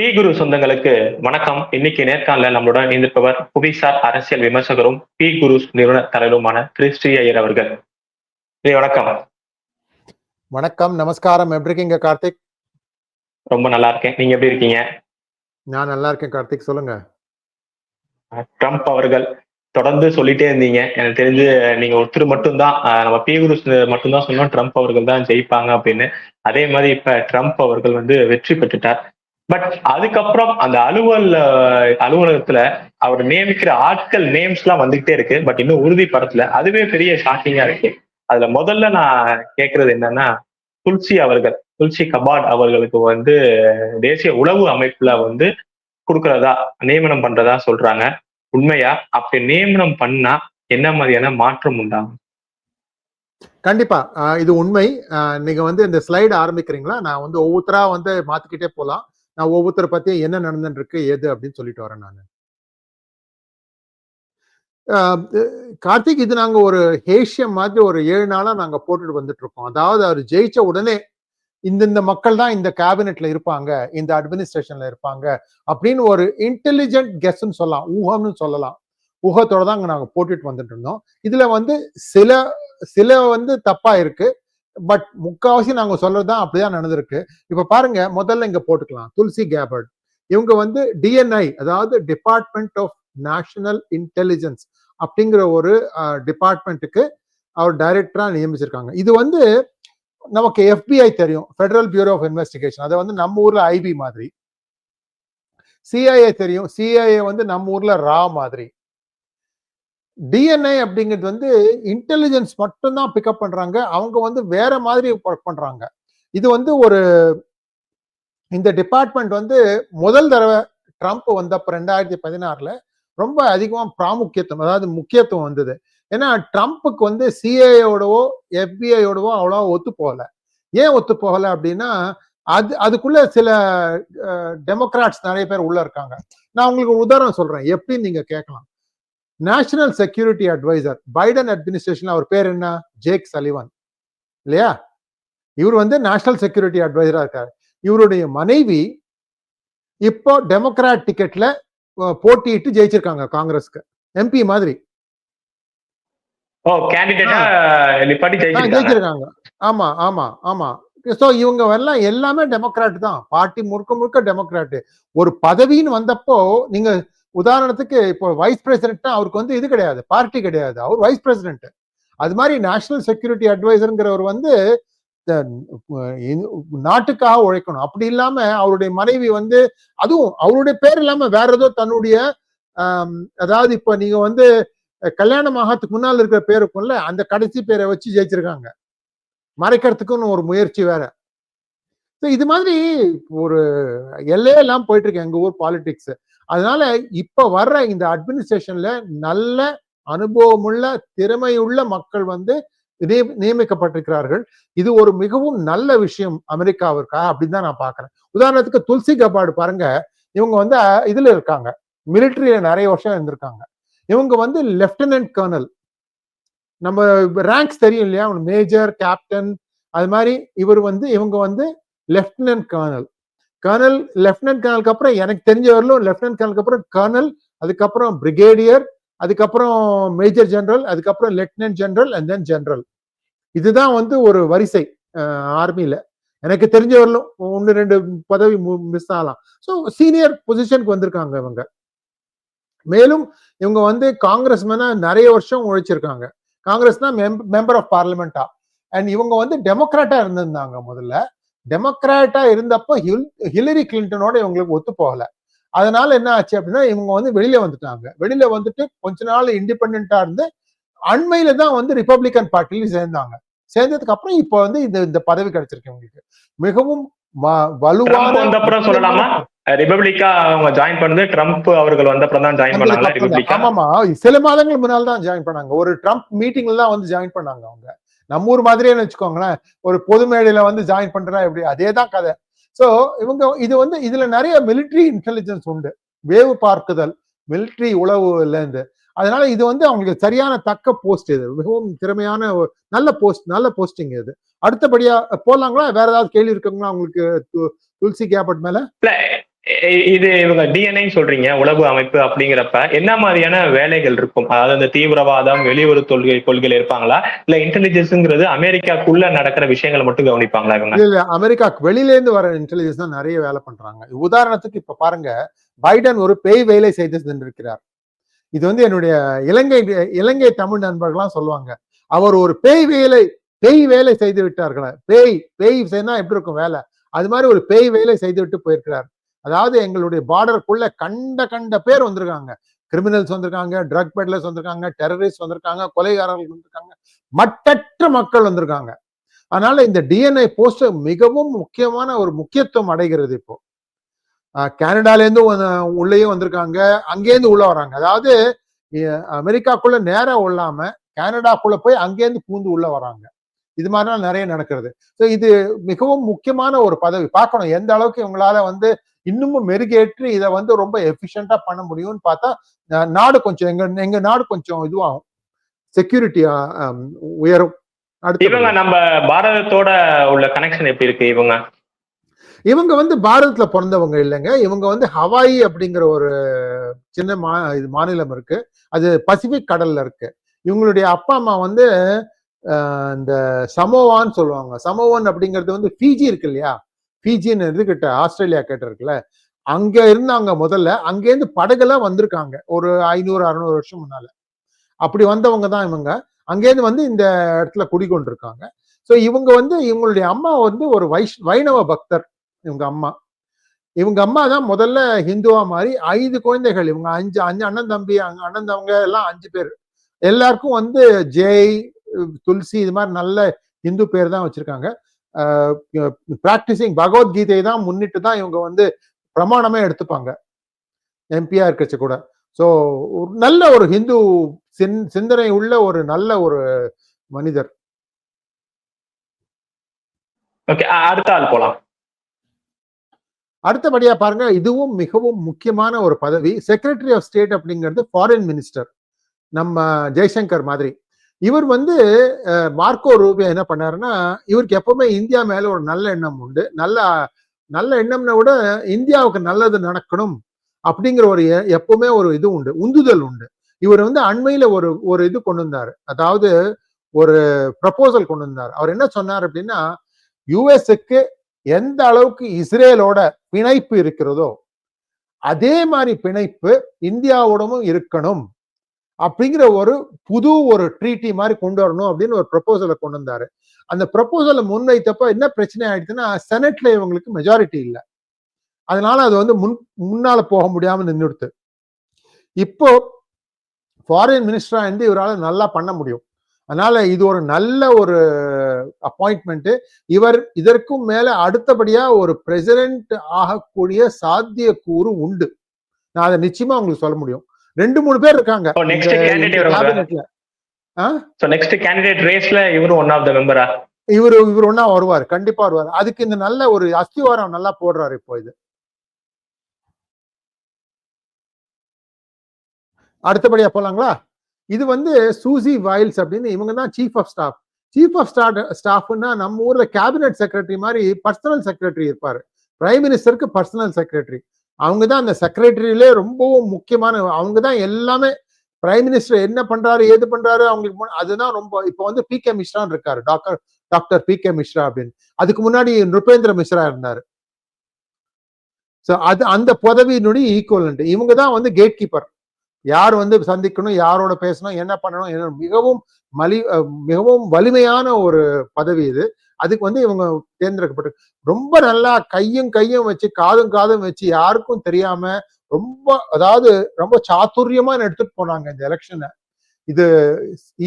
B குரு சொந்தங்களுக்கு வணக்கம். இன்னைக்கு நேர்காணல நம்மளுடன் இணைந்திருப்பவர் புவிசார் அரசியல் விமர்சகரும் பி குரு நிறுவன தலைவருமான கிறிஸ்டி ஐயர் அவர்கள். வணக்கம். வணக்கம் நமஸ்காரம். எப்படி இருக்கீங்க கார்த்திக்? ரொம்ப நல்லா இருக்கேன். நீங்க எப்படி இருக்கீங்க? நான் நல்லா இருக்கேன் கார்த்திக். சொல்லுங்க. ட்ரம்ப் அவர்கள் தொடர்ந்து சொல்லிட்டே இருந்தீங்க. எனக்கு தெரிஞ்சு நீங்க ஒருத்தர் மட்டும்தான் நம்ம பி குரு மட்டும்தான் சொன்னோம். ட்ரம்ப் அவர்கள் தான் ஜெயிப்பாங்க அப்படின்னு. அதே மாதிரி இப்ப ட்ரம்ப் அவர்கள் வந்து வெற்றி பெற்றுட்டார். பட் அதுக்கப்புறம் அந்த அலுவல் அலுவலகத்துல அவர் நியமிக்கிற ஆட்கள் நேம்ஸ் எல்லாம் வந்துகிட்டே இருக்கு. பட் இன்னும் உறுதிப்படுத்தல அதுவே பெரிய ஷாக்கிங்கா இருக்கு. அதுல முதல்ல நான் கேக்குறது என்னன்னா துல்சி அவர்கள் துல்சி கபாட் அவர்களுக்கு வந்து தேசிய உளவு அமைப்புல வந்து கொடுக்கறதா நியமனம் பண்றதா சொல்றாங்க. உண்மையா? அப்படி நியமனம் பண்ணா என்ன மாதிரியான மாற்றம் உண்டாகும்? கண்டிப்பா. இது உண்மை. நீங்க வந்து இந்த ஸ்லைடு ஆரம்பிக்கிறீங்களா? நான் வந்து ஒவ்வொருத்தரா வந்து மாத்திக்கிட்டே போலாம். நான் ஒவ்வொருத்தரை பத்தியும் என்ன நடந்துட்டு இருக்கு எது அப்படின்னு சொல்லிட்டு வரேன் நான். கார்த்திக் இது நாங்க ஒரு ஹேஷியம் மாதிரி ஒரு ஏழு நாளா நாங்க போட்டுட்டு வந்துட்டு இருக்கோம் அதாவது அவர் ஜெயிச்ச உடனே இந்த இந்த மக்கள் தான் இந்த கேபினெட்ல இருப்பாங்க இந்த அட்மினிஸ்ட்ரேஷன்ல இருப்பாங்க அப்படின்னு ஒரு இன்டெலிஜென்ட் கெஸ்ன்னு சொல்லலாம் ஊகம்னு சொல்லலாம். ஊகத்தோட தான் அங்க நாங்க போட்டுட்டு வந்துட்டு இருந்தோம். இதுல வந்து சில சில வந்து தப்பா இருக்கு. பட் முக்காவாசி நாங்க சொல்றதுதான் அப்படிதான் நடந்திருக்கு. இப்ப பாருங்க முதல்ல இங்க போட்டுக்கலாம். துல்சி கேபர்ட். இவங்க வந்து டிஎன்ஐ அதாவது டிபார்ட்மெண்ட் ஆஃப் நேஷனல் இன்டெலிஜென்ஸ் அப்படிங்கிற ஒரு டிபார்ட்மெண்ட்டுக்கு அவர் டைரக்டரா நியமிச்சிருக்காங்க. இது வந்து நமக்கு எஃபிஐ தெரியும். ஃபெடரல் பியூரோ ஆஃப் இன்வெஸ்டிகேஷன் அதை வந்து நம்ம ஊர்ல ஐபி மாதிரி. சிஐஏ தெரியும். சிஐஏ வந்து நம்ம ஊர்ல ரா மாதிரி. டிஎன்ஐ அப்படிங்கிறது வந்து இன்டெலிஜென்ஸ் மட்டும்தான் பிக்கப் பண்றாங்க. அவங்க வந்து வேற மாதிரி ஒர்க் பண்றாங்க. இது வந்து ஒரு இந்த டிபார்ட்மெண்ட் வந்து முதல் தடவை ட்ரம்ப் வந்தப்ப ரெண்டாயிரத்தி பதினாறுல ரொம்ப அதிகமாக பிராமுக்கியத்துவம் அதாவது முக்கியத்துவம் வந்தது. ஏன்னா ட்ரம்ப்புக்கு வந்து சிஏஓடவோ எஃபிஐயோடவோ அவ்வளோ ஒத்து போகல. ஏன் ஒத்து போகல அப்படின்னா அது அதுக்குள்ள சில டெமோக்ராட்ஸ் நிறைய பேர் உள்ள இருக்காங்க. நான் உங்களுக்கு உதாரணம் சொல்றேன். எப்படின்னு நீங்க கேட்கலாம். National security adviser Biden administration அவர் பேர் என்ன? ஜேக் சலிவன் இல்லையா? இவர் வந்து நேஷனல் செக்யூரிட்டி அட்வைசரா இருக்காரு. இவருடைய மனைவி இப்போ டெமோக்ராட் டிக்கெட்ல போட்டியிட்டு ஜெயிச்சிருக்காங்க காங்கிரஸ்க்கு. எம்பி மாதிரி. ஜெயிச்சிருக்காங்க. ஆமா ஆமா ஆமா. சோ இவங்க எல்லாம் எல்லாமே டெமோக்ராட் தான். பார்ட்டி முழுக்க முழுக்க டெமோக்ராட் ஒரு பதவின்னு வந்தப்போ நீங்க உதாரணத்துக்கு இப்போ வைஸ் பிரசிடென்ட்னா அவருக்கு வந்து இது கிடையாது பார்ட்டி கிடையாது. அவர் வைஸ் பிரசிடென்ட் அது மாதிரி நேஷனல் செக்யூரிட்டி அட்வைசருங்கிறவர் வந்து நாட்டுக்காக உழைக்கணும். அப்படி இல்லாம அவருடைய மனைவி வந்து அதுவும் அவருடைய பேர் இல்லாம வேற ஏதோ தன்னுடைய அதாவது இப்போ நீங்க வந்து கல்யாணம் ஆகிறதுக்கு முன்னால் இருக்கிற பேர் இருக்கும்ல அந்த கடைசி பேரை வச்சு ஜெயிச்சிருக்காங்க. மறைக்கிறதுக்குன்னு ஒரு முயற்சி வேற. ஸோ இது மாதிரி ஒரு எல்லையெல்லாம் போயிட்டு இருக்கு எங்க ஊர் பாலிடிக்ஸ் அதனால இப்ப வர்ற இந்த அட்மினிஸ்ட்ரேஷன்ல நல்ல அனுபவமுள்ள திறமையுள்ள மக்கள் வந்து நியமிக்கப்பட்டிருக்கிறார்கள். இது ஒரு மிகவும் நல்ல விஷயம் அமெரிக்காவிற்காக அப்படின்னு தான் நான் பாக்குறேன். உதாரணத்துக்கு துல்சி கபாடு பாருங்க. இவங்க வந்து இதில் இதுல இருக்காங்க. மிலிட்ரியில நிறைய வருஷம் இருந்திருக்காங்க. இவங்க வந்து லெப்டினன்ட் கர்னல் நம்ம ரேங்க்ஸ் தெரியும் இல்லையா? மேஜர் கேப்டன் அது மாதிரி இவர் வந்து இவங்க வந்து லெப்டினன்ட் கர்னல் கர்னல் லெப்டினன்ட் கர்னலுக்கு அப்புறம் எனக்கு தெரிஞ்ச வரலும் லெப்டினன்ட் கர்னலுக்கு அப்புறம் கர்னல் அதுக்கப்புறம் பிரிகேடியர் அதுக்கப்புறம் மேஜர் ஜெனரல் அதுக்கப்புறம் lieutenant general and then general இதுதான் வந்து ஒரு வரிசை ஆர்மியில எனக்கு தெரிஞ்ச வரலும் ஒன்று ரெண்டு பதவி மிஸ் ஆகலாம். ஸோ சீனியர் பொசிஷனுக்கு வந்திருக்காங்க இவங்க. மேலும் இவங்க வந்து காங்கிரஸ்மேனா நிறைய வருஷம் உழைச்சிருக்காங்க. காங்கிரஸ்னா மெம்பர் ஆஃப் பார்லிமெண்டா அண்ட் இவங்க வந்து டெமோக்ராட்டா இருந்திருந்தாங்க முதல்ல. டெமோக்ராட்டா இருந்தப்போ ஹில் ஹிலரி கிளின்டனோட இவங்களுக்கு ஒத்து போகல அதனால என்ன ஆச்சு அப்படின்னா இவங்க வந்து வெளியில வந்துட்டாங்க. வெளியில வந்துட்டு கொஞ்ச நாள் இண்டிபெண்டா இருந்து அண்மையில தான் வந்து ரிப்பப்ளிகன் பார்ட்டில சேர்ந்தாங்க. சேர்ந்ததுக்கு அப்புறம் இப்போ வந்து இந்த இந்த பதவி கிடைச்சிருக்கு இவங்களுக்கு. மிகவும் வ- ட்ரம்ப் வந்த அப்புறம் சொல்லலாமா? வலுவான ரிபப்ளிக்கா அவங்க ஜாயின் பண்ணது ட்ரம்ப் அவர்கள் வந்த அப்புறம் தான் ஜாயின் தான். ஆமாமா. சில மாதங்கள் முன்னால் தான் ஜாயின் பண்ணாங்க. ஒரு ட்ரம்ப் மீட்டிங்ல தான் வந்து ஜாயின் பண்ணாங்க அவங்க. நம்ம ஊர் மாதிரியே வச்சுக்கோங்களேன். ஒரு பொது மேடையில வந்து ஜாயின் பண்றா எப்படி? அதே தான் கதை. ஸோ இவங்க இது வந்து இதுல நிறைய மிலிட்டரி இன்டெலிஜென்ஸ் உண்டு. வேவு பார்க்குதல் மிலிட்டரி உளவுலேருந்து அதனால இது வந்து அவங்களுக்கு சரியான தக்க போஸ்ட் இது. மிகவும் திறமையான ஒரு நல்ல போஸ்ட் நல்ல போஸ்டிங் இது. அடுத்தபடியா போலாங்களா? வேற ஏதாவது கேள்வி இருக்குங்களா? உங்களுக்கு து- கேபட் மேல? இது இவங்க டிஎன்ஏ சொல்றீங்க உளவு அமைப்பு அப்படிங்கிறப்ப என்ன மாதிரியான வேலைகள் இருக்கும்? அதாவது இந்த தீவிரவாதம் வெளியுறவு கொள்கை கொள்கையில இருப்பாங்களா? இல்ல இன்டெலிஜென்ஸ்ங்கிறது அமெரிக்காக்குள்ள நடக்கிற விஷயங்களை மட்டும் கவனிப்பாங்களா இவங்க? இல்ல அமெரிக்கா வெளியில இருந்து வர இன்டெலிஜென்ஸ் தான் நிறைய வேலை பண்றாங்க. உதாரணத்துக்கு இப்ப பாருங்க பைடன் ஒரு பேய் வேலை செய்து சென்றிருக்கிறார் இது வந்து என்னுடைய இலங்கை இலங்கை தமிழ் நண்பர்கள்லாம் சொல்லுவாங்க. அவர் ஒரு பேய் வேலை பேய் வேலை செய்து விட்டார்களே. பேய் பேய் செய்தா எப்படி இருக்கும் வேலை? அது மாதிரி ஒரு பேய் வேலை செய்து விட்டு போயிருக்கிறார். அதாவது எங்களுடைய பார்டருக்குள்ள கண்ட கண்ட பேர் வந்திருக்காங்க. கிரிமினல்ஸ் வந்திருக்காங்க ட்ரக் பெட்லர்ஸ் வந்திருக்காங்க டெரரிஸ்ட் வந்திருக்காங்க கொலைகாரர்கள் வந்திருக்காங்க. மட்டற்ற மக்கள் வந்திருக்காங்க. அதனால இந்த டிஎன்ஐ போஸ்டர் மிகவும் முக்கியமான ஒரு முக்கியத்துவம் அடைகிறது இப்போ. கனடாலேருந்து இருந்து உள்ளேயும் வந்திருக்காங்க. அங்கேருந்து உள்ள வராங்க. அதாவது அமெரிக்காக்குள்ள நேரா உள்ளாம கனடாக்குள்ள போய் அங்கேருந்து பூந்து உள்ள வராங்க. இது மாதிரிலாம் நிறைய நடக்கிறது. ஸோ இது மிகவும் முக்கியமான ஒரு பதவி. பார்க்கணும் எந்த அளவுக்கு இவங்களால வந்து இன்னமும் மெருகேற்றி இதை வந்து ரொம்ப எஃபிஷியண்டா பண்ண முடியும்னு பார்த்தா நாடு கொஞ்சம் எங்க எங்க நாடு கொஞ்சம் இதுவாகும். செக்யூரிட்டி உயரும். அடுத்து இவங்க நம்ம பாரதத்தோட உள்ள கனெக்ஷன் எப்படி இருக்கு இவங்க? இவங்க வந்து பாரதத்துல பிறந்தவங்க இல்லைங்க. இவங்க வந்து ஹவாய் அப்படிங்கிற ஒரு சின்ன மா இது மாநிலம் இருக்கு. அது பசிபிக் கடல்ல இருக்கு. இவங்களுடைய அப்பா அம்மா வந்து இந்த சமோவான்னு சொல்லுவாங்க. சமோவான் அப்படிங்கிறது வந்து ஃபிஜி இருக்கு இல்லையா? பிஜின்னு இதுக்கிட்ட ஆஸ்திரேலியா கிட்ட இருக்குல்ல அங்க இருந்தாங்க முதல்ல அங்கேருந்து படகுலாம் வந்திருக்காங்க ஒரு ஐநூறு அறுநூறு வருஷம் முன்னால. அப்படி வந்தவங்க தான் இவங்க. அங்கேருந்து வந்து இந்த இடத்துல குடிகொண்டிருக்காங்க. ஸோ இவங்க வந்து இவங்களுடைய அம்மா வந்து ஒரு வைஷ் வைணவ பக்தர் இவங்க அம்மா. இவங்க அம்மா தான் முதல்ல ஹிந்துவா மாதிரி ஐந்து குழந்தைகள் இவங்க அஞ்சு அஞ்சு அண்ணன் தம்பி அங்க அண்ணன் தவங்க எல்லாம் அஞ்சு பேர். எல்லாருக்கும் வந்து ஜெய் துளசி இது மாதிரி நல்ல இந்து பேர் தான் வச்சிருக்காங்க. பிராக்டிசிங் பகவத்கீதை தான் முன்னிட்டு தான் இவங்க வந்து பிரமாணமே எடுத்துப்பாங்க. எம்பியா இருக்கச்சு கூட. ஸோ நல்ல ஒரு ஹிந்து சிந் சிந்தனை உள்ள ஒரு நல்ல ஒரு மனிதர். ஓகே அடுத்த ஆள் போலாம். அடுத்தபடியா பாருங்க இதுவும் மிகவும் முக்கியமான ஒரு பதவி. செக்ரட்டரி ஆஃப் ஸ்டேட் அப்படிங்கிறது ஃபாரின் மினிஸ்டர் நம்ம ஜெய்சங்கர் மாதிரி. இவர் வந்து மார்க்கோ ரூபியா என்ன பண்ணாருன்னா இவருக்கு எப்பவுமே இந்தியா மேல ஒரு நல்ல எண்ணம் உண்டு. நல்ல நல்ல எண்ணம்னா விட இந்தியாவுக்கு நல்லது நடக்கணும் அப்படிங்கிற ஒரு எ- எப்பவுமே ஒரு இது உண்டு உந்துதல் உண்டு. இவர் வந்து அண்மையில ஒரு ஒரு இது கொண்டு வந்தார். அதாவது ஒரு ப்ரப்போசல் கொண்டு வந்தார். அவர் என்ன சொன்னார் அப்படின்னா யுஎஸ்க்கு எந்த அளவுக்கு இஸ்ரேலோட பிணைப்பு இருக்கிறதோ அதே மாதிரி பிணைப்பு இந்தியாவோடவும் இருக்கணும். அப்படிங்கிற ஒரு புது ஒரு ட்ரீட்டி மாதிரி கொண்டு வரணும் அப்படின்னு ஒரு ப்ரப்போசலை கொண்டு வந்தாரு. அந்த ப்ரப்போசலை முன்வைத்தப்ப என்ன பிரச்சனை ஆயிடுச்சுன்னா செனட்ல இவங்களுக்கு மெஜாரிட்டி இல்லை. அதனால அது வந்து முன் முன்னால போக முடியாம நின்றுடுத்து. இப்போ ஃபாரின் மினிஸ்டரா இருந்து இவரால் நல்லா பண்ண முடியும். அதனால இது ஒரு நல்ல ஒரு அப்பாயின்மெண்ட் இவர் இதற்கும் மேல அடுத்தபடியா ஒரு பிரசிடென்ட் ஆகக்கூடிய சாத்தியக்கூறு உண்டு. நான் அதை நிச்சயமா உங்களுக்கு சொல்ல முடியும். ரெண்டு மூணு பேர் இருக்காங்க. இவரு இவர் ஒன்னா வருவார் கண்டிப்பா வருவார். அதுக்கு இந்த நல்ல ஒரு அஸ்திவாரம் நல்லா போடுறாரு இப்போ இது. அடுத்தபடியா போலாங்களா? இது வந்து சூசி வைல்ஸ் அப்படின்னு இவங்க தான் chief of staff chief of staff ஸ்டாஃப்னா நம்ம ஊர்ல கேபினெட் செக்ரட்டரி மாதிரி பர்சனல் செக்ரட்டரி இருப்பாரு. பிரைம் மினிஸ்டருக்கு பர்சனல் செக்ரட்டரி அவங்க தான் அந்த செக்ரட்டரியிலே ரொம்பவும் முக்கியமான அவங்க தான் எல்லாமே பிரைம் மினிஸ்டர் என்ன பண்றாரு ஏது பண்றாரு அவங்களுக்கு அதுதான் ரொம்ப இப்போ வந்து பி கே மிஸ்ரான் இருக்காரு doctor doctor P K Mishra அப்படின்னு. அதுக்கு முன்னாடி நிருபேந்திர மிஸ்ரா இருந்தாரு. ஸோ அது அந்த பதவியினுடைய ஈக்குவலண்ட் இவங்க தான் வந்து கேட் கீப்பர் யார் வந்து சந்திக்கணும் யாரோட பேசணும் என்ன பண்ணணும் மிகவும் மலி மிகவும் வலிமையான ஒரு பதவி இது. அதுக்கு வந்து இவங்க தேர்ந்தெடுக்கப்பட்டு ரொம்ப நல்லா கையும் கையும் வச்சு காதும் காதும் வச்சு யாருக்கும் தெரியாம ரொம்ப அதாவது ரொம்ப சாதுரியமா எடுத்துட்டு போனாங்க இந்த எலெக்ஷனை இது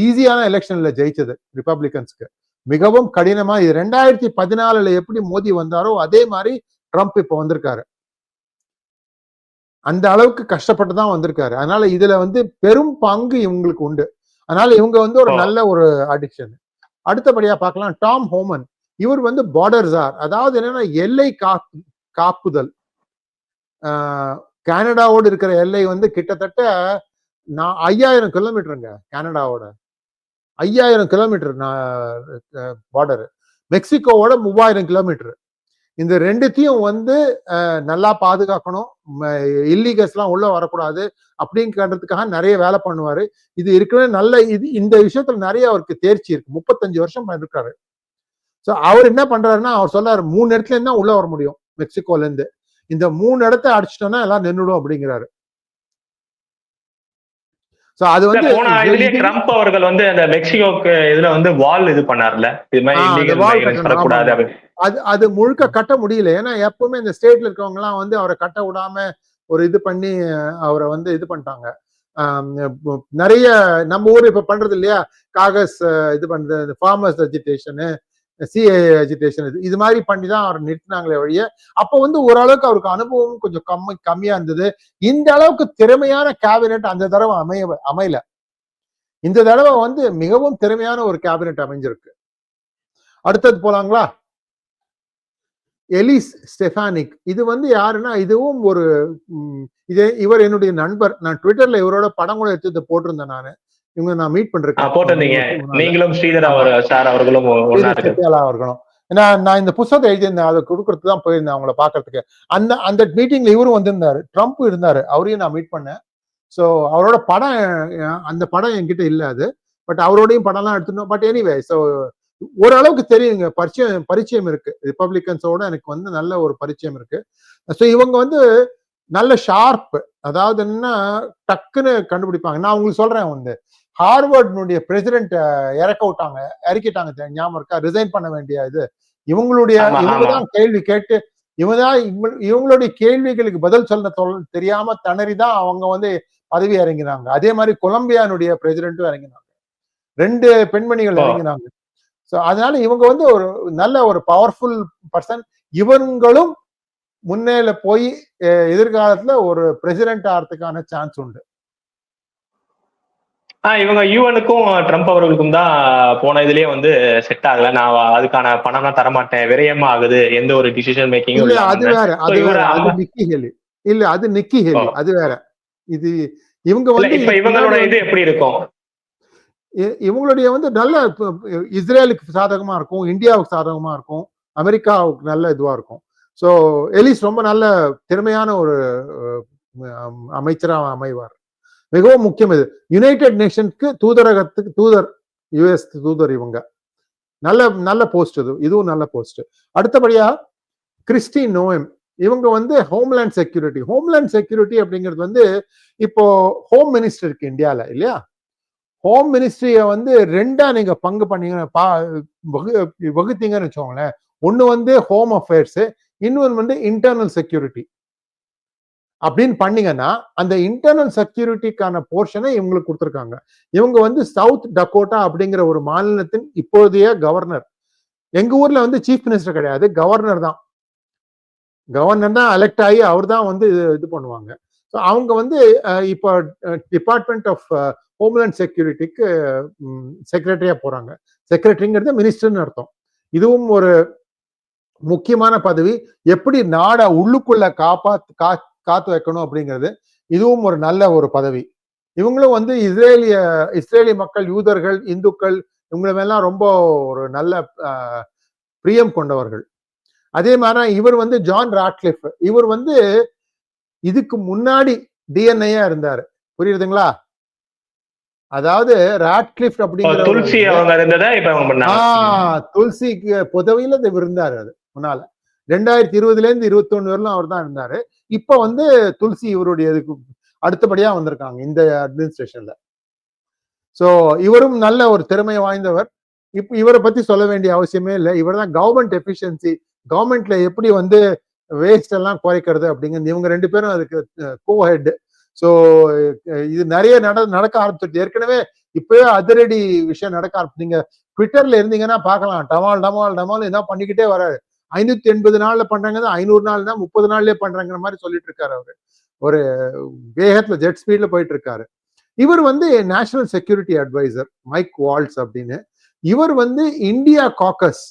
ஈஸியான எலெக்ஷன்ல ஜெயிச்சது ரிப்பப்ளிகன்ஸ்க்கு மிகவும் கடினமா இது ரெண்டாயிரத்தி பதினாலுல எப்படி மோடி வந்தாரோ அதே மாதிரி ட்ரம்ப் இப்ப வந்திருக்காரு. அந்த அளவுக்கு கஷ்டப்பட்டு தான் வந்திருக்காரு. அதனால இதுல வந்து பெரும் பங்கு இவங்களுக்கு உண்டு. அதனால இவங்க வந்து ஒரு. நல்ல ஒரு அடிக்ஷன் அடுத்தபடியா பார்க்கலாம் டாம் ஹோமன். இவர் வந்து பார்டர் ஜார் அதாவது என்னன்னா எல்லை கா காப்புதல். கனடாவோடு இருக்கிற எல்லை வந்து கிட்டத்தட்ட நான் ஐயாயிரம் கிலோமீட்டருங்க கனடாவோட. ஐயாயிரம் கிலோமீட்டர் பார்டரு. மெக்சிகோவோட மூவாயிரம் கிலோமீட்டர். இந்த ரெண்டுத்தையும் வந்து நல்லா பாதுகாக்கணும். இல்லீகல்ஸ்லாம் உள்ள வரக்கூடாது அப்படிங்கிறதுக்காக நிறைய வேலை பண்ணுவாரு. இது இருக்கவே நல்ல இது இந்த விஷயத்துல நிறைய அவருக்கு தேர்ச்சி இருக்கு. முப்பத்தஞ்சு வருஷம் இருக்காரு சோ அவர் என்ன பண்றாருன்னா அவர் சொல்றாரு மூணு இடத்துல இருந்தா உள்ள வர முடியும். மெக்சிகோல இருந்து இந்த மூணு இடத்த அடிச்சிட்டோம்னா எல்லாம் நின்னுடும் அப்படிங்கிறாரு. சோ அது வந்து போன இதுலயே ட்ரம்ப் அவர்கள் வந்து அந்த மெக்சிகோக்கு இதுல வந்து வால் இது பண்ணார்ல. இது மாதிரி. அது அது முழுக்க கட்ட முடியல. ஏன்னா எப்பவுமே இந்த ஸ்டேட்ல இருக்கவங்க எல்லாம் வந்து அவரை கட்ட விடாம ஒரு இது பண்ணி அவரை வந்து இது பண்ணிட்டாங்க. நிறைய நம்ம ஊர் இப்ப பண்றது இல்லையா? காகஸ் இது பண்றது ஃபார்மர்ஸ் அஜிடேஷனு சிஏ அஜிடேஷன் இது இது மாதிரி பண்ணி தான் அவர் நிறுத்தினாங்களே வழிய அப்போ வந்து ஓரளவுக்கு அவருக்கு அனுபவம் கொஞ்சம் கம்மி கம்மியா இருந்தது. இந்த அளவுக்கு திறமையான கேபினெட் அந்த தடவை அமைய அமையல. இந்த தடவை வந்து மிகவும் திறமையான ஒரு கேபினெட் அமைஞ்சிருக்கு. அடுத்தது போலாங்களா? Elise Stefanik. இது வந்து யாருன்னா இதுவும் ஒரு இதே இவர் என்னுடைய நண்பர். நான் ட்விட்டர்ல இவரோட படம் கூட எடுத்து போட்டிருந்தேன் நான். இவங்க நான் மீட் பண்றேன் போட்டிருந்தீங்க. நீங்களும் ஸ்ரீதர் அவர் சார் அவர்களும் இருக்கணும் ஏன்னா நான் இந்த புத்தகத்தை எழுதியிருந்தேன். அதை கொடுக்கறதுக்கு தான் போயிருந்தேன் அவங்கள பாக்குறதுக்கு அந்த அந்த மீட்டிங்ல இவரும் வந்திருந்தாரு. ட்ரம்ப் இருந்தாரு. அவரையும் நான் மீட் பண்ணேன். ஸோ அவரோட படம் அந்த படம் என்கிட்ட இல்ல அது. பட் அவரோடையும் படம்லாம் எடுத்துனோம் பட் எனிவே ஸோ ஓரளவுக்கு தெரியுங்க. பரிச்சயம் பரிச்சயம் இருக்கு. ரிப்பப்ளிகன்ஸோட எனக்கு வந்து நல்ல ஒரு பரிச்சயம் இருக்கு. ஸோ இவங்க வந்து நல்ல ஷார்ப் அதாவது என்ன டக்குன்னு கண்டுபிடிப்பாங்க. நான் உங்களுக்கு சொல்றேன் வந்து. ஹார்வர்ட்னுடைய பிரசிடென்ட் இறக்க விட்டாங்க இறக்கிட்டாங்க ஞாபகம் இருக்கா? ரிசைன் பண்ண வேண்டிய இது. இவங்களுடைய இவங்க. தான் கேள்வி கேட்டு இவங்க தான் இவங்க- இவங்களுடைய கேள்விகளுக்கு பதில் சொல்ல தெரியாம திணறி தான் அவங்க வந்து பதவி இறங்கினாங்க. அதே மாதிரி கொலம்பியானுடைய பிரசிடென்ட்டும் இறங்கினாங்க. ரெண்டு பெண்மணிகள். இறங்கினாங்க. சோ அதனால இவங்க வந்து ஒரு நல்ல ஒரு பவர்ஃபுல் பர்சன் இவங்களும் முன்னேல போய் எதிர்காலத்துல ஒரு பிரசிடென்ட் ஆகிறதுக்கான சான்ஸ் உண்டு. ஆஹ் இவங்க யூஎனுக்கும் ட்ரம்ப் அவர்களுக்கும் தான் போன இதுலயே வந்து செட் ஆகல. நான் அதுக்கான பணம்லாம் தரமாட்டேன். விரயமா ஆகுது. எந்த ஒரு டிசிஷன் மேக்கிங்கும் இல்ல அது வேற. அது வேற. அது. நிக்கி ஹெலி இல்ல அது நிக்கி ஹெலி. அது வேற. இது இவங்க வந்து இப்ப இவங்களோட இது எப்படி இருக்கும்? இவங்களுடைய வந்து நல்ல இஸ்ரேலுக்கு சாதகமா இருக்கும். இந்தியாவுக்கு சாதகமா இருக்கும். அமெரிக்காவுக்கு நல்ல இதுவா இருக்கும். ஸோ எலிஸ் ரொம்ப நல்ல திறமையான ஒரு அமைச்சரா அமைவார். மிகவும் முக்கியம் இது. யுனைடெட் நேஷனுக்கு தூதரகத்துக்கு தூதர் யுஎஸ் தூதர் இவங்க. நல்ல நல்ல போஸ்ட் இது. இதுவும் நல்ல போஸ்ட் அடுத்தபடியா கிறிஸ்டி நோயம் இவங்க வந்து ஹோம்லேண்ட் செக்யூரிட்டி ஹோம்லேண்ட் செக்யூரிட்டி அப்படிங்கிறது வந்து இப்போ ஹோம் மினிஸ்டர் இருக்கு இந்தியாவில் இல்லையா? ஹோம் மினிஸ்ட்ரியை வந்து ரெண்டா நீங்க பங்கு பண்ணீங்கன்னு பா வகு வகுத்தீங்கன்னு வச்சுக்கோங்களேன். ஒன்று வந்து ஹோம் அஃபேர்ஸ் இன்னொன்று வந்து இன்டர்னல் செக்யூரிட்டி அப்படின்னு பண்ணீங்கன்னா அந்த இன்டர்னல் செக்யூரிட்டிக்கான போர்ஷனை இவங்களுக்கு கொடுத்துருக்காங்க. இவங்க வந்து சவுத் டக்கோட்டா அப்படிங்கிற ஒரு மாநிலத்தின் இப்போதைய கவர்னர் எங்க ஊர்ல வந்து சீஃப் மினிஸ்டர் கிடையாது கவர்னர் தான். கவர்னர் தான் எலெக்ட் ஆகி அவர் தான் வந்து இது- பண்ணுவாங்க. ஸோ அவங்க வந்து இப்போ டிபார்ட்மெண்ட் ஆஃப் ஹோம்லேண்ட் செக்யூரிட்டிக்கு செக்ரட்டரியா போறாங்க. செக்ரட்டரிங்கிறது மினிஸ்டர்னு அர்த்தம். இதுவும் ஒரு முக்கியமான பதவி. எப்படி நாட உள்ளுக்குள்ள காப்பாத்து கா காத்து வைக்கணும் அப்படிங்கிறது இதுவும் ஒரு நல்ல ஒரு பதவி. இவங்களும் வந்து இஸ்ரேலிய இஸ்ரேலிய மக்கள் யூதர்கள் இந்துக்கள் இவங்களெல்லாம் ரொம்ப ஒரு நல்ல பிரியம் கொண்டவர்கள். அதே மாதிரி இவர் வந்து ஜான் ராட்லிஃப். இவர் வந்து இதுக்கு முன்னாடி டிஎன்ஏயா இருந்தாரு. புரியுதுங்களா? அதாவது ராட்லிஃப் அப்படிங்கிற துளசி அவங்க துல்சிக்கு புதவியில இவர் இருந்தாரு அது முன்னால. ரெண்டாயிரத்தி இருபதுலேருந்து இருபத்தொன்னு வரலும் அவர் தான் இருந்தார். இப்போ வந்து துல்சி இவருடைய இதுக்கு அடுத்தபடியாக வந்திருக்காங்க இந்த அட்மினிஸ்ட்ரேஷனில் ஸோ இவரும் நல்ல ஒரு திறமை வாய்ந்தவர். இப்ப இவரை பற்றி சொல்ல வேண்டிய அவசியமே இல்லை. இவர் தான் கவர்மெண்ட் எஃபிஷியன்சி கவர்மெண்ட்ல எப்படி வந்து வேஸ்ட் எல்லாம் குறைக்கிறது அப்படிங்கிறது இவங்க ரெண்டு பேரும் அதுக்கு கோஹெட் ஸோ இது நிறைய நட நடக்க ஆரம்பிச்சிட்டு ஏற்கனவே இப்பவே அதிரடி விஷயம் நடக்க ஆரம்பிச்சு. நீங்க ட்விட்டர்ல இருந்தீங்கன்னா பார்க்கலாம். டமால் டமால் டமால் என்ன பண்ணிக்கிட்டே வராரு. ஐநூத்தி எண்பது நாள்ல பண்றாங்க ஐநூறு நாள் தான் முப்பது நாள்லயே பண்றாங்கிற மாதிரி சொல்லிட்டு இருக்காரு அவரு. ஒரு வேகத்துல ஜெட் ஸ்பீட்ல போயிட்டு இருக்காரு. இவர் வந்து national security adviser Mike Waltz அப்படின்னு. இவர் வந்து இந்தியா காக்கஸ்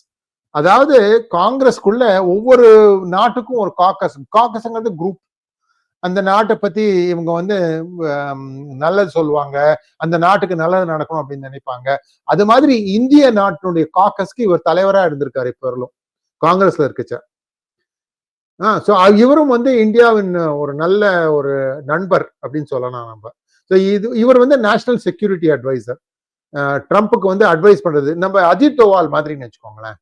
அதாவது காங்கிரஸ்க்குள்ள ஒவ்வொரு நாட்டுக்கும் ஒரு காக்கஸ் காக்கஸ்ங்கிறது குரூப் அந்த நாட்டை பத்தி இவங்க வந்து நல்லது சொல்லுவாங்க. அந்த நாட்டுக்கு நல்லது நடக்கணும் அப்படின்னு நினைப்பாங்க. அது மாதிரி இந்திய நாட்டினுடைய காக்கஸ்க்கு இவர் தலைவரா இருந்திருக்காரு இப்ப வரலும் காங்கிரஸ்ல இருக்குச்ச? ஆ ஸோ இவரும் வந்து இந்தியாவின் ஒரு நல்ல ஒரு நண்பர் அப்படின்னு சொல்லலாம் நம்ம. ஸோ இது இவர் வந்து நேஷனல் செக்யூரிட்டி அட்வைசர் ட்ரம்ப்புக்கு வந்து அட்வைஸ் பண்றது. நம்ம அஜித் தோவால் மாதிரின்னு வச்சுக்கோங்களேன்.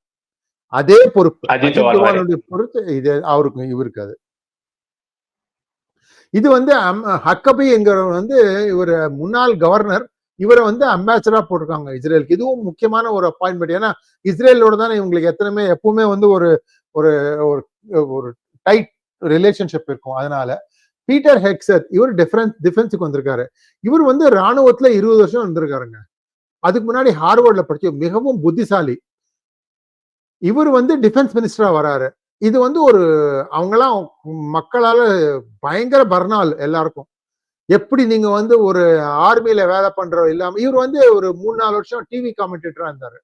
அதே பொறுப்பு. அஜித். தோவாலுடைய பொறுத்து இது அவருக்கு இவருக்கு அது. இது வந்து ஹக்கபி என்கிறவர் வந்து இவர் முன்னாள் கவர்னர் இவரை வந்து அம்பாசடரா போட்டிருக்காங்க இஸ்ரேலுக்கு. இதுவும் முக்கியமான ஒரு அப்பாயின்மெண்ட் ஏன்னா இஸ்ரேலோட தானே இவங்களுக்கு எத்தனைமே எப்பவுமே வந்து ஒரு ஒரு ஒரு ஒரு டைட் ரிலேஷன்ஷிப் இருக்கும். அதனால பீட்டர் ஹெக்ஸர் இவர் டிஃபரன்ஸ் டிஃபென்ஸுக்கு வந்திருக்காரு. இவர் வந்து ராணுவத்துல இருபது வருஷம் இருந்திருக்காருங்க. அதுக்கு முன்னாடி ஹார்வர்ட்ல படிச்சு மிகவும் புத்திசாலி. இவர் வந்து டிஃபென்ஸ் மினிஸ்டரா வராரு. இது வந்து ஒரு அவங்களாம் மக்களால பயங்கர பர்னால் எல்லாருக்கும். எப்படி நீங்க வந்து ஒரு ஆர்மியில வேலை பண்ற இல்லாம இவர் வந்து ஒரு மூணு நாலு வருஷம் டிவி காமெண்டேட்டரா இருந்தாரு.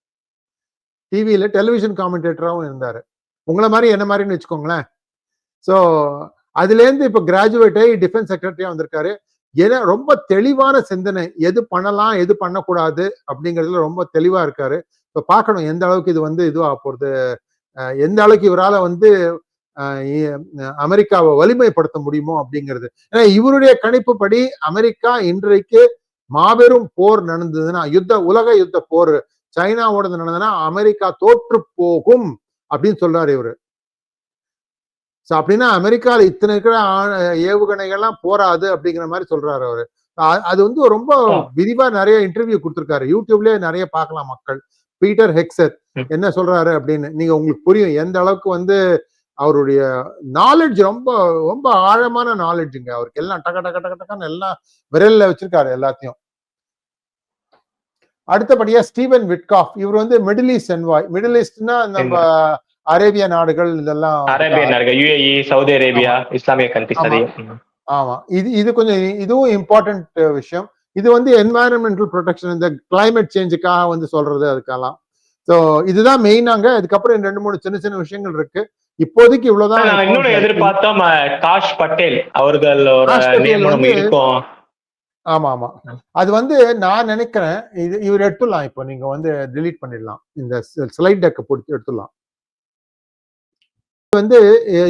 டிவியில டெலிவிஷன் காமெண்டேட்டராகவும் இருந்தாரு. உங்களை மாதிரி என்ன மாதிரின்னு வச்சுக்கோங்களேன். ஸோ அதுல இருந்து கிராஜுவேட் ஆகி டிஃபென்ஸ் செக்ரட்டரியா வந்திருக்காரு. ஏன்னா ரொம்ப தெளிவான சிந்தனை. எது பண்ணலாம் எது பண்ணக்கூடாது அப்படிங்கிறதுல ரொம்ப தெளிவா இருக்காரு. இப்ப பார்க்கணும் எந்த அளவுக்கு இது வந்து இதுவாக போறது எந்த அளவுக்கு இவரால வந்து அமெரிக்காவை வலிமைப்படுத்த முடியுமோ அப்படிங்கிறது. ஏன்னா இவருடைய கணிப்புப்படி அமெரிக்கா இன்றைக்கு மாபெரும் போர் நடந்ததுன்னா யுத்த உலக யுத்த போர். சைனாவோட நடந்ததுன்னா அமெரிக்கா தோற்று போகும் அப்படின்னு சொல்றாரு இவரு. சோ அப்படின்னா அமெரிக்கால இத்தனை இருக்கிற ஏவுகணைகள்லாம் போராது அப்படிங்கிற மாதிரி சொல்றாரு அவரு. அது வந்து ரொம்ப விரிவா நிறைய இன்டர்வியூ கொடுத்திருக்காரு. யூடியூப்லயே நிறைய பார்க்கலாம் மக்கள். பீட்டர் ஹெக்ஸர் ம். என்ன சொல்றாரு அப்படின்னு. நீங்க உங்களுக்கு புரியும். எந்த அளவுக்கு வந்து அவருடைய நாலேஜ் ரொம்ப ரொம்ப ஆழமான நாலேஜுங்க அவருக்கு எல்லாம் டக டக டக டக்கன்னு எல்லாம் விரல்ல வச்சிருக்காரு எல்லாத்தையும். அடுத்தபடியா ஸ்டீவன் விட்காஃப். இவர் வந்து மிடில் ஈஸ்ட் என்வாய் மிடில் ஈஸ்ட்னா நம்ம அரேபிய நாடுகள் இதெல்லாம் அரேபிய நாடுகள் யுஏஇ சவுதி அரேபியா இஸ்லாமிய கண்ட்ரிஸ் ஆமா. இது இது கொஞ்சம் இதுவும் இம்பார்ட்டன்ட் விஷயம். இது வந்து என்வாயரன்மெண்டல் ப்ரொடெக்ஷன் இந்த கிளைமேட் சேஞ்சுக்காக வந்து சொல்றது அதுக்கெல்லாம். ஸோ இதுதான் மெயினாங்க அதுக்கப்புறம் ரெண்டு மூணு சின்ன சின்ன விஷயங்கள் இருக்கு. இப்போதைக்கு இவ்வளவுதான் இன்னொன்னு எதிர்பார்த்தோம் காஷ் பட்டேல் இருக்கும். ஆமா ஆமா அது வந்து நான் நினைக்கிறேன் இது இவர் எடுத்துடலாம். இப்போ நீங்க வந்து delete பண்ணிடலாம். இந்த ஸ்லைட் டெக்கை போட்டு எடுத்துடலாம். வந்து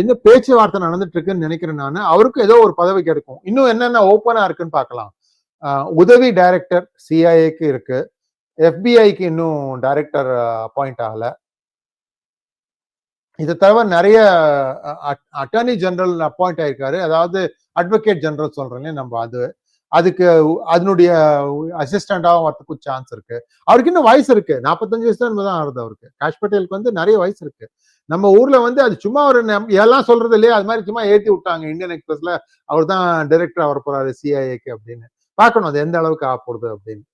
இன்னும் பேச்சுவார்த்தை நடந்துட்டு இருக்குன்னு நினைக்கிறேன் நான். அவருக்கும் ஏதோ ஒரு பதவி கிடைக்கும். இன்னும் என்னென்ன ஓப்பனா இருக்குன்னு பார்க்கலாம். உதவி டைரக்டர் சிஐஏக்கு இருக்கு. எஃபிஐக்கு இன்னும் டைரக்டர் அப்பாயிண்ட் ஆகல. இதை தவிர நிறைய அட்டர்னி ஜெனரல் அப்பாயிண்ட் ஆயிருக்காரு. அதாவது அட்வொகேட் ஜெனரல் சொல்றேன் நம்ம அது. அதுக்கு அதனுடைய அசிஸ்டண்டாகவும் வரதுக்கு சான்ஸ் இருக்கு. அவருக்கு இன்னும் வயசு இருக்கு. நாற்பத்தஞ்சு வயசு தான் தான் ஆறுது அவருக்கு. காஷ் பட்டேலுக்கு வந்து நிறைய வயசு இருக்கு. நம்ம ஊர்ல வந்து அது சும்மா ஒரு நம்- எல்லாம் சொல்றது இல்லையா. அது மாதிரி சும்மா ஏற்றி விட்டாங்க. இந்தியன் எக்ஸ்பிரஸ்ல அவர் தான் டைரக்டர் வர போறாரு சிஐஏக்கு அப்படின்னு. பார்க்கணும் அது எந்த அளவுக்கு ஆக போகுது அப்படின்னு.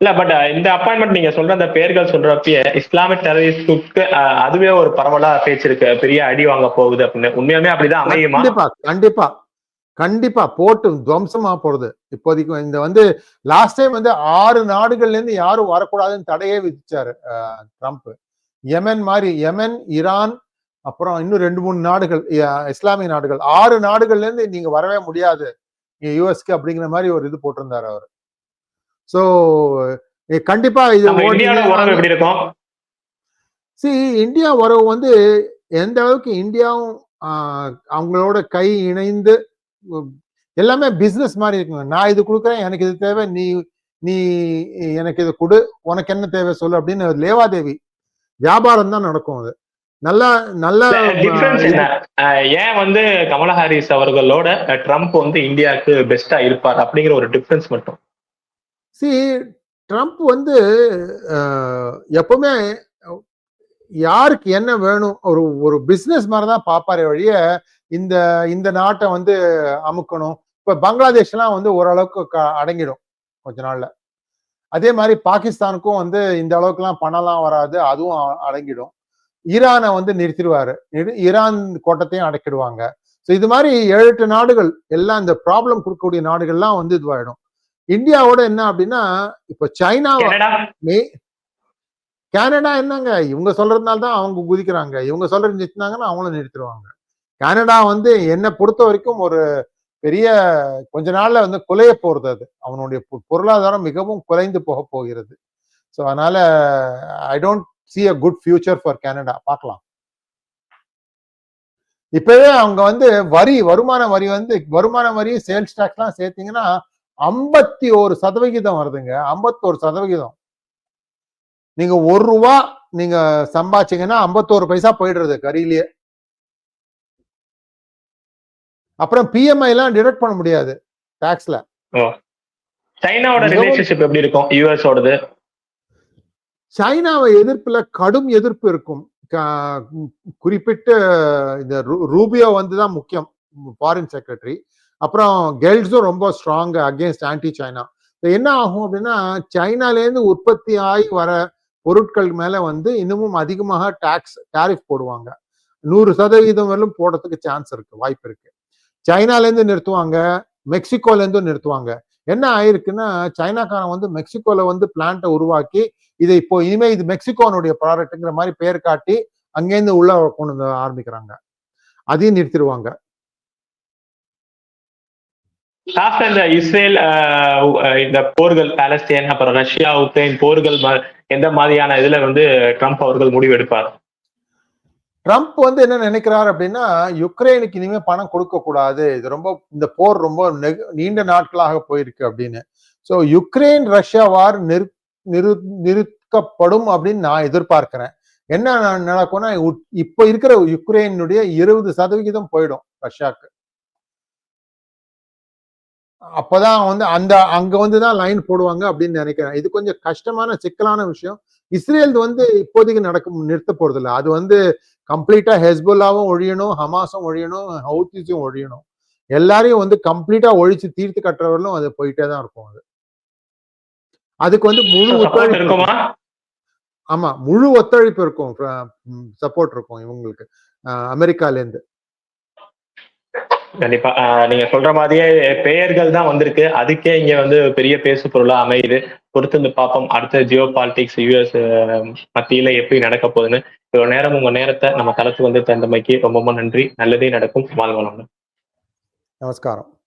இல்ல பட் இந்த அப்பாயின்மெண்ட் நீங்க சொல்ற அந்த பெயர்கள் சொல்றப்பயே இஸ்லாமிக் டெரரிஸ்டுக்கு அதுவே ஒரு பரவலா பேச்சிருக்கு. பெரிய அடி வாங்க போகுது அப்படின்னு. உண்மையுமே அப்படிதான் அமையுமா? கண்டிப்பா கண்டிப்பா. கண்டிப்பா போட்டு துவம்சமா போறது. இப்போதைக்கு இந்த வந்து லாஸ்ட் டைம் வந்து ஆறு நாடுகள்ல இருந்து யாரும் வரக்கூடாதுன்னு தடையே விதிச்சாரு ட்ரம்ப் யெமன் மாதிரி யெமன் ஈரான் அப்புறம் இன்னும் ரெண்டு மூணு நாடுகள் இஸ்லாமிய நாடுகள். ஆறு நாடுகள்ல இருந்து நீங்க வரவே முடியாது. யூஎஸ்க்கு அப்படிங்கிற மாதிரி ஒரு இது போட்டிருந்தாரு அவர். சோ கண்டிப்பா இது எப்படி இருக்கும்? சி இந்தியா உறவு வந்து எந்த அளவுக்கு இந்தியாவும் அவங்களோட கை இணைந்து எல்லாமே பிசினஸ் மாதிரி இருக்குங்க. நான் இது கொடுக்குறேன் எனக்கு இது தேவை நீ நீ எனக்கு இது கொடு உனக்கு என்ன தேவை சொல்லு அப்படின்னு லேவாதேவி. வியாபாரம் தான் நடக்கும் அது. நல்லா நல்ல ஏன் வந்து கமலா ஹாரிஸ் அவர்களோட ட்ரம்ப் வந்து இந்தியாவுக்கு பெஸ்டா இருப்பார் அப்படிங்கிற ஒரு டிஃபரன்ஸ் மட்டும். சி ட்ரம்ப் வந்து எப்பவுமே யாருக்கு என்ன வேணும்? ஒரு ஒரு பிஸ்னஸ் மாதிரி தான் பார்ப்பாரே வழிய இந்த இந்த நாட்டை வந்து அமுக்கணும். இப்போ பங்களாதேஷ்லாம் வந்து ஓரளவுக்கு க- அடங்கிடும் கொஞ்ச நாள்ல. அதே மாதிரி பாகிஸ்தானுக்கும் வந்து இந்த அளவுக்குலாம் பணம்லாம் வராது அதுவும் அடங்கிடும். ஈரானை வந்து நிறுத்திடுவாரு. ஈரான் கோட்டத்தையும் அடக்கிடுவாங்க. ஸோ இது மாதிரி ஏழு எட்டு நாடுகள் எல்லாம் இந்த ப்ராப்ளம் கொடுக்கக்கூடிய நாடுகள்லாம் வந்து இதுவாயிடும். இந்தியாவோட என்ன அப்படின்னா இப்போ சைனா கனடா. என்னங்க? இவங்க சொல்றதுனால தான் அவங்க குதிக்கிறாங்க. இவங்க சொல்றது நிறுத்தினாங்கன்னா அவங்களும் நிறுத்திடுவாங்க. கனடா வந்து என்னை பொறுத்த வரைக்கும் ஒரு பெரிய கொஞ்ச நாள்ல வந்து குலைய போறது அது. அவனுடைய பொருளாதாரம் மிகவும் குலைந்து போக போகிறது. ஸோ அதனால I don't see a good future for Canada. பார்க்கலாம். இப்பவே அவங்க வந்து வரி வருமான வரி வந்து வருமான வரி சேல்ஸ் டாக்ஸ் எல்லாம் சேர்த்தீங்கன்னா ஐம்பத்தி ஒரு சதவிகிதம் வருதுங்க. ஐம்பத்தோரு சதவிகிதம். நீங்க ஒரு ரூபா நீங்க சம்பாதிச்சீங்கன்னா ஐம்பத்தோரு பைசா போயிடுறது கறியிலேயே. அப்புறம் பிஎம்ஐ எல்லாம் டிடக்ட் பண்ண முடியாது டாக்ஸ்ல சைனாவோட ரிலேஷன்ஷிப் எப்படி இருக்கும்? சைனாவை எதிர்ப்புல கடும் எதிர்ப்பு இருக்கும். குறிப்பிட்டு இந்த ரூபியோ வந்து தான் முக்கியம் ஃபாரின் செக்ரட்டரி அப்புறம் கேர்ள்ஸும் ரொம்ப ஸ்ட்ராங் அகேன்ஸ்ட் ஆன்டி சைனா என்ன ஆகும் அப்படின்னா சைனாலேருந்து உற்பத்தி ஆகி வர பொருட்கள் மேலே வந்து இன்னமும் அதிகமாக டாக்ஸ் டேரிஃப் போடுவாங்க. நூறு சதவீதம் வரலும் போடுறதுக்கு சான்ஸ் இருக்கு வாய்ப்பு இருக்கு. சைனாலேருந்து நிறுத்துவாங்க மெக்சிகோலேருந்தும் நிறுத்துவாங்க. என்ன ஆயிருக்குன்னா சைனாக்காரன் வந்து மெக்சிகோல வந்து பிளான்ட்டை உருவாக்கி இதை இப்போ இனிமே இது மெக்சிகோனுடைய ப்ராடக்ட்ங்கிற மாதிரி பேர் காட்டி அங்கேருந்து உள்ள கொண்டு வந்து ஆரம்பிக்கிறாங்க. அதையும் நிறுத்திடுவாங்க. லாஸ்ட் இந்த இஸ்ரேல் ஆஹ், இந்த போர்கள் பாலஸ்தீன் அப்புறம் ரஷ்யா உக்ரைன் போர்கள் எந்த மாதிரியான இதுல வந்து ட்ரம்ப் அவர்கள் முடிவு எடுப்பார்? ட்ரம்ப் வந்து என்ன நினைக்கிறார் அப்படின்னா யுக்ரைனுக்கு இனிமே பணம் கொடுக்க கூடாது. இது ரொம்ப இந்த போர் ரொம்ப நீண்ட நாட்களாக போயிருக்கு அப்படின்னு. ஸோ யுக்ரைன் ரஷ்யா வார் நிறு நிறு நிறுத்தப்படும் அப்படின்னு நான் எதிர்பார்க்கிறேன். என்ன நடக்கும்னா இப்போ இருக்கிற யுக்ரைனுடைய இருபது சதவிகிதம் போயிடும் ரஷ்யாக்கு. அப்பதான் வந்து அந்த அங்க வந்து தான் லைன் போடுவாங்க அப்படின்னு நினைக்கிறேன். இது கொஞ்சம் கஷ்டமான சிக்கலான விஷயம். இஸ்ரேல் வந்து இப்போதைக்கு நடக்க நிறுத்த போறது இல்ல அது வந்து கம்ப்ளீட்டா ஹெஸ்புல்லாவும் ஒழியணும் ஹமாஸும் ஒழியணும் ஹவுத்திஸும் ஒழியணும். எல்லாரையும் வந்து கம்ப்ளீட்டா ஒழிச்சு தீர்த்து கட்டுறவர்களும் அது போயிட்டே தான் இருக்கும் அது. அதுக்கு வந்து முழு ஒத்துழைப்பு ஆமா முழு ஒத்துழைப்பு இருக்கும் சப்போர்ட் இருக்கும் இவங்களுக்கு. அமெரிக்கால இருந்து கண்டிப்பா. ஆஹ், நீங்க சொல்ற மாதிரியே பெயர்கள் தான் வந்திருக்கு. அதுக்கே இங்க வந்து பெரிய பேசு பொருளா அமையுது. பொறுத்து வந்து பார்ப்போம். அடுத்த ஜியோ பாலிடிக்ஸ் யூஎஸ் மத்தியில எப்படி நடக்க போகுதுன்னு. இவ்வளவு நேரம் உங்க நேரத்தை நம்ம தளத்துக்கு வந்து தந்தமைக்கு ரொம்ப ரொம்ப நன்றி. நல்லதே நடக்கும். வாழ்வளம் நமஸ்காரம்.